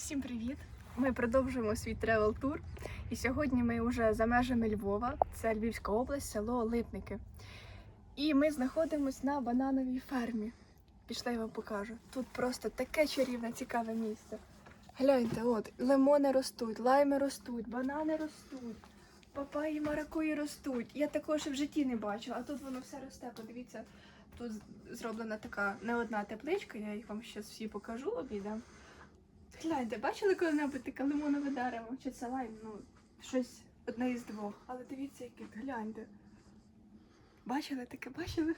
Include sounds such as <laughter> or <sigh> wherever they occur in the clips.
Всім привіт! Ми продовжуємо свій тревел тур. І сьогодні ми вже за межами Львова, це Львівська область, село Липники. І ми знаходимося на банановій фермі. Пішла я вам покажу. Тут просто таке чарівне, цікаве місце. Гляньте, от лимони ростуть, лайми ростуть, банани ростуть, папаї, маракуї ростуть. Я такого ще в житті не бачила, а тут воно все росте. Подивіться, тут зроблена така не одна тепличка, я їх вам зараз всі покажу обідам. Гляньте, бачили коли-небудь таке лимонове дерево? Чи це лайм? Ну, щось одне із двох. Але дивіться, яке, гляньте. Бачили таке, бачили?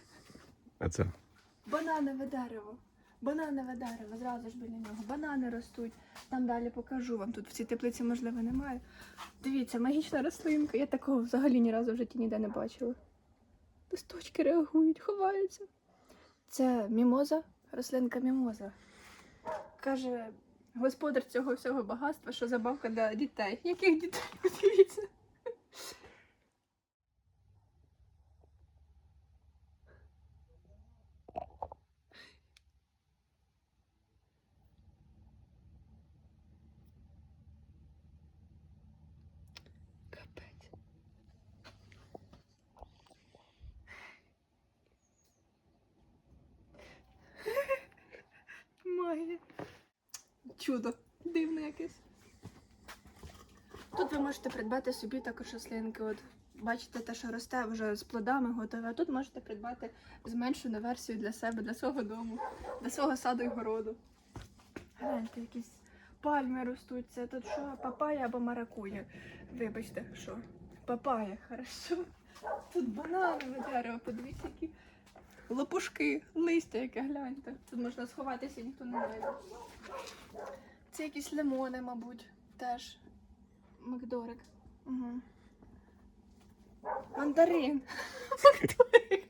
А це? Бананове дерево. Бананове дерево, зразу ж біля нього. Банани ростуть. Там далі покажу вам. Тут в цій теплиці, можливо, немає. Дивіться, магічна рослинка. Я такого взагалі ні разу в житті ніде не бачила. Листочки реагують, ховаються. Це мімоза, рослинка мімоза. Каже, господар цього всього багатства, що забавка для дітей. Яких дітей? <laughs> Дивіться. Чудо. Дивне якесь. Тут ви можете придбати собі також рослинки. От бачите, те, що росте вже з плодами готове. А тут можете придбати зменшену версію для себе, для свого дому, для свого саду і городу. Гляньте, якісь пальми ростуть. Це тут що? Папая або маракуя. Вибачте, що? Папая, хорошо. Тут бананове дерево, подивіться, які лопушки, листя, яке гляньте. Тут можна сховатися, ніхто не знайде. Це якісь лимони, мабуть, теж. Макдорик. Угу. Мандарин. Макдорик.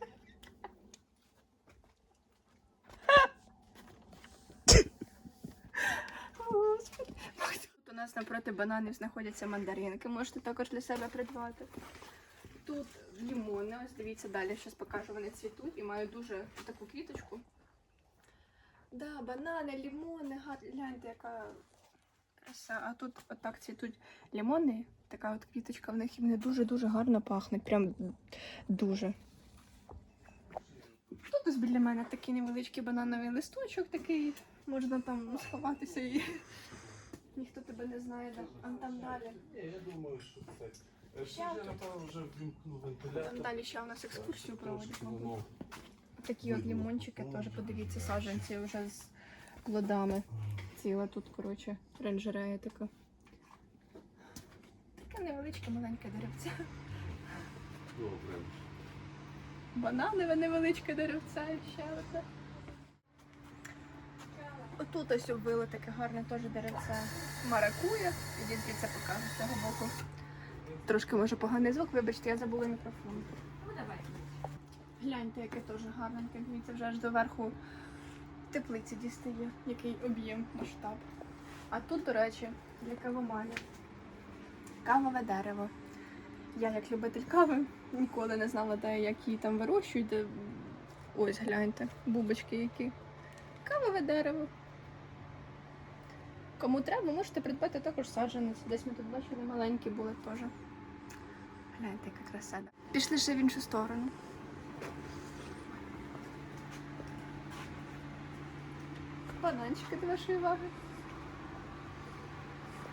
Тут у нас напроти бананів знаходяться мандаринки. Можете також для себе придбати. Тут лімони, ось дивіться далі, зараз покажу, вони цвітуть і мають дуже таку квіточку. Да, банани, лімони, гляньте, яка краса. А тут отак цвітуть лімони, така от квіточка в них, і вони дуже-дуже гарно пахнуть. Прям дуже. Тут ось біля мене такий невеличкий банановий листочок такий. Можна там сховатися і ніхто тебе не знає. А там далі. Ні, я думаю, що це. Е, Там далі ще у нас екскурсію проводять. Мабуть. Такі от лімончики теж, подивіться, саджанці вже з плодами. Ціла тут, коротше, ренжерея така. Таке невеличке маленьке деревце. Добре. Бананове невеличке деревце і ще одне. Отут ось обвило таке гарне теж деревце. Маракуя. Ідіть звідси покажу з цього боку. Трошки може поганий звук, вибачте, я забула мікрофон. Ну давай. Гляньте, яке теж гарненьке. Дивіться, вже аж до верху теплиці дістає, який об'єм, масштаб. А тут, до речі, для кавоманів. Кавове дерево. Я, як любитель кави, ніколи не знала, де як її там вирощують. Де... Ось гляньте, бубочки які. Кавове дерево. Кому треба, можете придбати також саджанець. Десь ми тут бачили, маленькі були теж. Гляньте, яка краса. Пішли ще в іншу сторону. Бананчики до вашої уваги.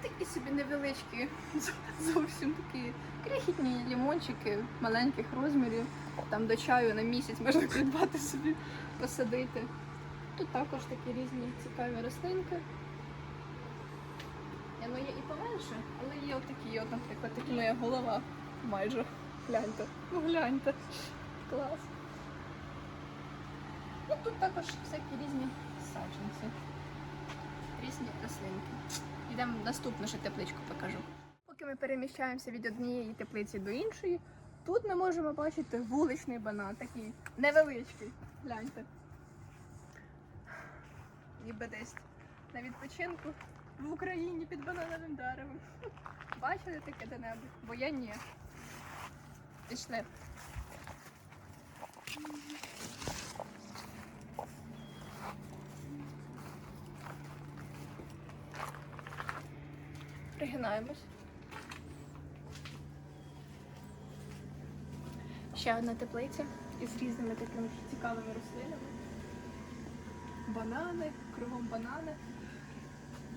Такі собі невеличкі, <laughs> зовсім такі крихітні лімончики маленьких розмірів. Там до чаю на місяць можна придбати собі, посадити. Тут також такі різні цікаві рослинки. Воно є і поменше, але є отакі, от, наприклад, такі моя голова майже. Гляньте. Ну гляньте. Клас. Ну тут також всякі різні саджанці. Різні рослинки. Йдемо в наступну ще тепличку покажу. Поки ми переміщаємося від однієї теплиці до іншої, тут ми можемо бачити вуличний банан, такий невеличкий. Гляньте. Ніби десь на відпочинку в Україні під банановим деревом. Бачили таке де-небудь? Бо я ні. Пішли. Пригинаємось. Ще одна теплиця із різними такими цікавими рослинами. Банани, кругом банани.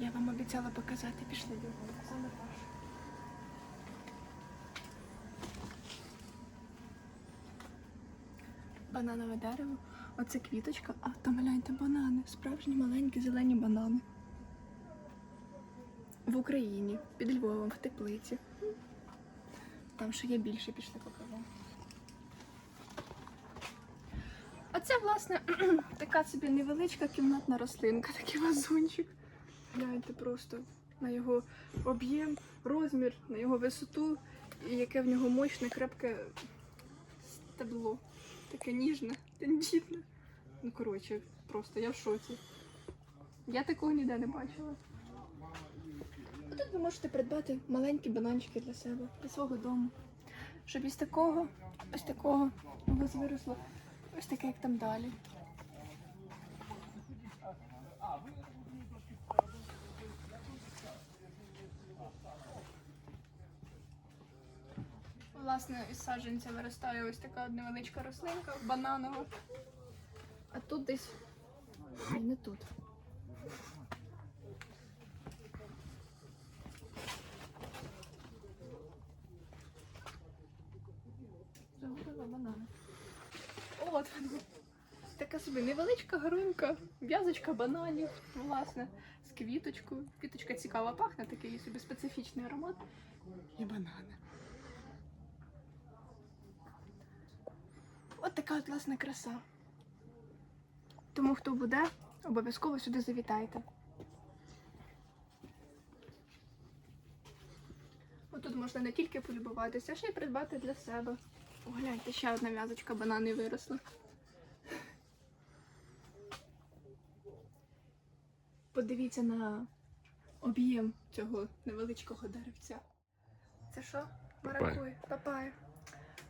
Я вам обіцяла показати, пішли бігом. Бананове дерево. Оце квіточка, а там гляньте банани. Справжні маленькі зелені банани. В Україні, під Львовом, в теплиці. Там ще є більше, пішли покажу. А це, власне, <clears throat> така собі невеличка кімнатна рослинка, такий вазончик. Гляньте просто на його об'єм, розмір, на його висоту і яке в нього мощне, крепке стебло. Таке ніжне, тендітне. Ну, коротше, просто я в шоці. Я такого ніде не бачила. А тут ви можете придбати маленькі бананчики для себе, для свого дому. Щоб із такого, ось такого у вас виросло ось таке, як там далі. Власне, із саджанця виростає ось така невеличка рослинка, бананова. А тут десь. Не тут. Загубила банани. От. Така собі невеличка грунка, в'язочка бананів, власне, з квіточкою. Квіточка цікаво пахне, такий собі специфічний аромат. І банани. От така от власне краса. Тому хто буде, обов'язково сюди завітайте. Отут можна не тільки полюбуватися, а ще й придбати для себе. О, гляньте, ще одна в'язочка банани виросла. Подивіться на об'єм цього невеличкого деревця. Це що? Маракуй, папая.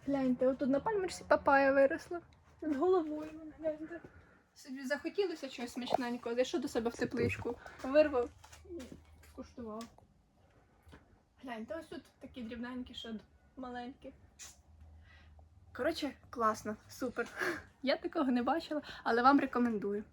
Гляньте, отут на пальмочці папая виросла. З головою, вона, гляньте. Собі захотілося чогось смачненького, зайшов до себе в тепличку, вирвав і скуштував. Гляньте, ось тут такі дрібненькі, ще маленькі. Коротше, класно, супер. <laughs> Я такого не бачила, але вам рекомендую.